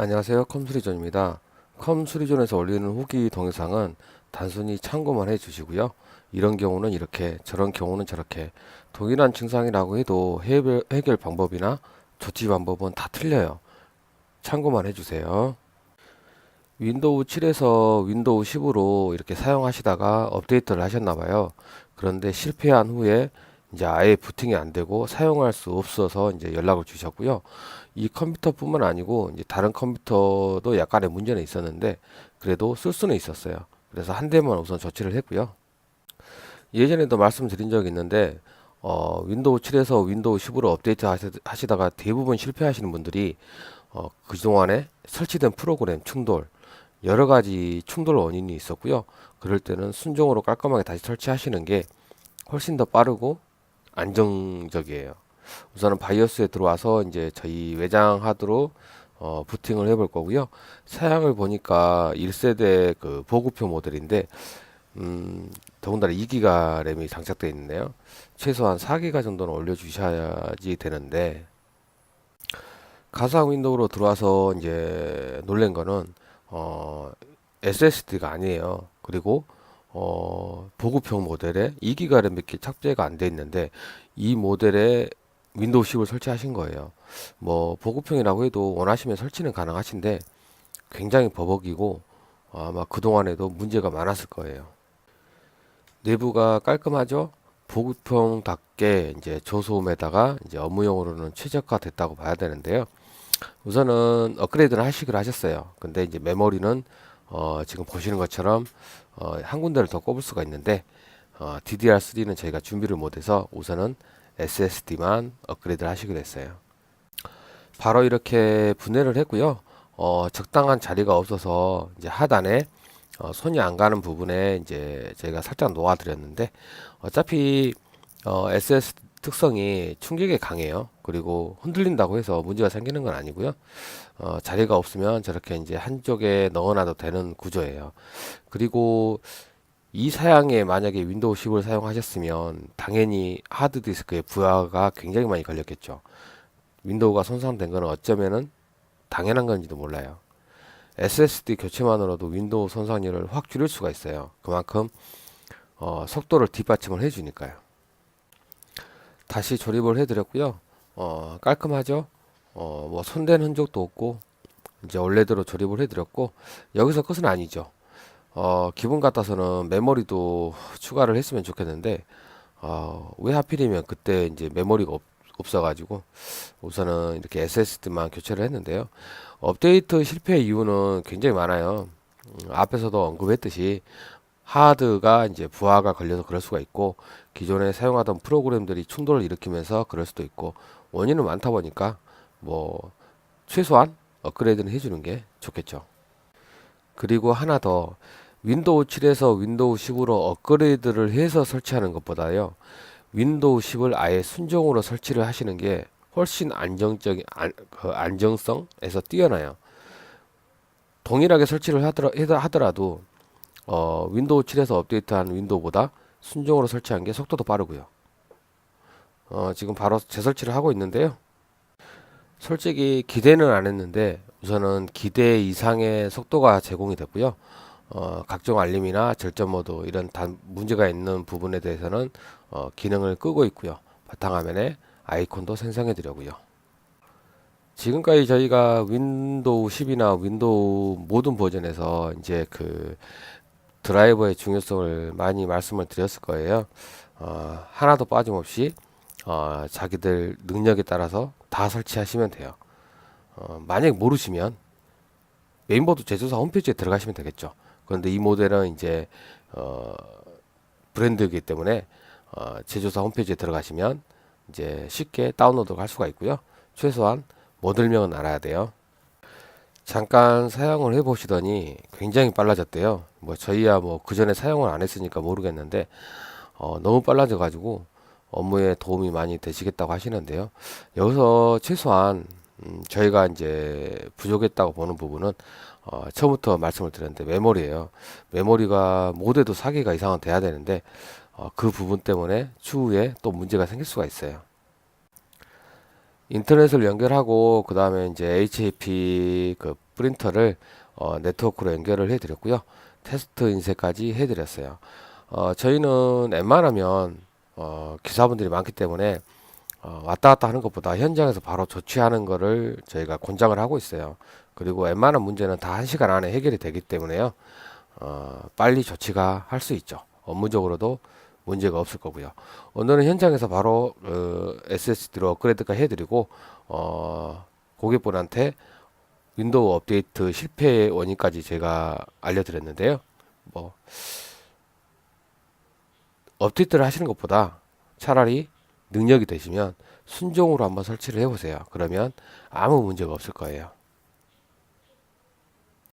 안녕하세요. 컴수리존입니다. 컴수리존에서 올리는 후기 동영상은 단순히 참고만 해주시고요. 이런 경우는 이렇게, 저런 경우는 저렇게 동일한 증상이라고 해도 해결, 해결 방법이나 조치 방법은 다 틀려요. 참고만 해주세요. 윈도우 7에서 윈도우 10으로 이렇게 사용하시다가 업데이트를 하셨나봐요. 그런데 실패한 후에 이제 아예 부팅이 안 되고 사용할 수 없어서 이제 연락을 주셨고요. 이 컴퓨터뿐만 아니고 이제 다른 컴퓨터도 약간의 문제는 있었는데 그래도 쓸 수는 있었어요. 그래서 한 대만 우선 조치를 했고요. 예전에도 말씀드린 적이 있는데 어, 윈도우 7에서 윈도우 10으로 업데이트 하시- 하시다가 대부분 실패하시는 분들이 어, 그동안에 설치된 프로그램 충돌 여러 가지 충돌 원인이 있었고요. 그럴 때는 순종으로 깔끔하게 다시 설치하시는 게 훨씬 더 빠르고 안정적이에요. 우선은 바이오스에 들어와서 이제 저희 외장 하드로 어, 부팅을 해볼 거고요. 사양을 보니까 1세대 그 보급형 모델인데 음, 더군다나 2기가 램이 장착되어 있는데요. 최소한 4기가 정도는 올려주셔야지 되는데 가상 윈도우로 들어와서 이제 놀란 거는 어, SSD가 아니에요. 그리고 어, 보급형 모델에 2기가 램 몇개 탑재가 안 돼 있는데 이 모델에 윈도우 10을 설치하신 거예요. 뭐 보급형이라고 해도 원하시면 설치는 가능하신데 굉장히 버벅이고 아마 그동안에도 문제가 많았을 거예요. 내부가 깔끔하죠? 보급형답게 이제 저소음에다가 이제 업무용으로는 최적화 됐다고 봐야 되는데요. 우선은 업그레이드를 하시기로 하셨어요. 근데 이제 메모리는 어, 지금 보시는 것처럼 어, 한 군데를 더 꼽을 수가 있는데 어, DDR3는 저희가 준비를 못해서 우선은 SSD만 업그레이드를 하시기로 했어요. 바로 이렇게 분해를 했고요. 어, 적당한 자리가 없어서 이제 하단에 어, 손이 안 가는 부분에 이제 제가 살짝 놓아드렸는데 어차피 어, SS 특성이 충격에 강해요. 그리고 흔들린다고 해서 문제가 생기는 건 아니고요. 어, 자리가 없으면 저렇게 이제 한쪽에 넣어놔도 되는 구조예요. 그리고 이 사양에 만약에 윈도우 10을 사용하셨으면 당연히 하드디스크의 부하가 굉장히 많이 걸렸겠죠. 윈도우가 손상된 거는 어쩌면은 당연한 건지도 몰라요. SSD 교체만으로도 윈도우 손상률을 확 줄일 수가 있어요. 그만큼 어, 속도를 뒷받침을 해주니까요. 다시 조립을 해드렸고요. 어, 깔끔하죠. 어, 뭐 손댄 흔적도 없고 이제 원래대로 조립을 해드렸고 여기서 끝은 아니죠. 어, 기분 같아서는 메모리도 추가를 했으면 좋겠는데 어, 왜 하필이면 그때 이제 메모리가 없, 없어가지고 우선은 이렇게 SSD만 교체를 했는데요. 업데이트 실패 이유는 굉장히 많아요. 음, 앞에서도 언급했듯이 하드가 이제 부하가 걸려서 그럴 수가 있고 기존에 사용하던 프로그램들이 충돌을 일으키면서 그럴 수도 있고 원인은 많다 보니까 뭐 최소한 업그레이드는 해주는 게 좋겠죠. 그리고 하나 더 윈도우 7에서 윈도우 10으로 업그레이드를 해서 설치하는 것보다요. 윈도우 10을 아예 순정으로 설치를 하시는 게 훨씬 안정적인 안, 그 안정성에서 뛰어나요. 동일하게 설치를 하더라, 하더라도 어, 윈도우 7에서 업데이트한 윈도우보다 순정으로 설치한 게 속도도 빠르고요. 어, 지금 바로 재설치를 하고 있는데요. 솔직히 기대는 안 했는데 우선은 기대 이상의 속도가 제공이 됐고요. 어, 각종 알림이나 절전 모드 이런 단 문제가 있는 부분에 대해서는 어, 기능을 끄고 있고요. 바탕화면에 아이콘도 생성해 드려고요. 지금까지 저희가 윈도우 10이나 윈도우 모든 버전에서 이제 그 드라이버의 중요성을 많이 말씀을 드렸을 거예요. 어, 하나도 빠짐없이 어, 자기들 능력에 따라서 다 설치하시면 돼요. 어, 만약 모르시면 메인보드 제조사 홈페이지에 들어가시면 되겠죠. 그런데 이 모델은 이제 어, 브랜드이기 때문에 어, 제조사 홈페이지에 들어가시면 이제 쉽게 다운로드를 할 수가 있고요. 최소한 모델명은 알아야 돼요. 잠깐 사용을 해보시더니 굉장히 빨라졌대요. 뭐 저희야 뭐 그 전에 사용을 안 했으니까 모르겠는데 어, 너무 빨라져 가지고 업무에 도움이 많이 되시겠다고 하시는데요. 여기서 최소한 음, 저희가 이제 부족했다고 보는 부분은 어, 처음부터 말씀을 드렸는데 메모리예요. 메모리가 모대도 4기가 이상은 돼야 되는데 어, 그 부분 때문에 추후에 또 문제가 생길 수가 있어요. 인터넷을 연결하고 그 다음에 이제 HAP 그 프린터를 어, 네트워크로 연결을 해드렸고요. 테스트 인쇄까지 해드렸어요. 어, 저희는 웬만하면 어, 기사분들이 많기 때문에 어, 왔다 갔다 하는 것보다 현장에서 바로 조치하는 거를 저희가 권장을 하고 있어요. 그리고 웬만한 문제는 다 한 시간 안에 해결이 되기 때문에요. 어, 빨리 조치가 할 수 있죠. 업무적으로도 문제가 없을 거고요. 오늘은 현장에서 바로 어, SSD로 업그레이드가 해드리고 어, 고객분한테 윈도우 업데이트 실패 원인까지 제가 알려드렸는데요. 뭐 업데이트를 하시는 것보다 차라리 능력이 되시면 순종으로 한번 설치를 해보세요. 그러면 아무 문제가 없을 거예요.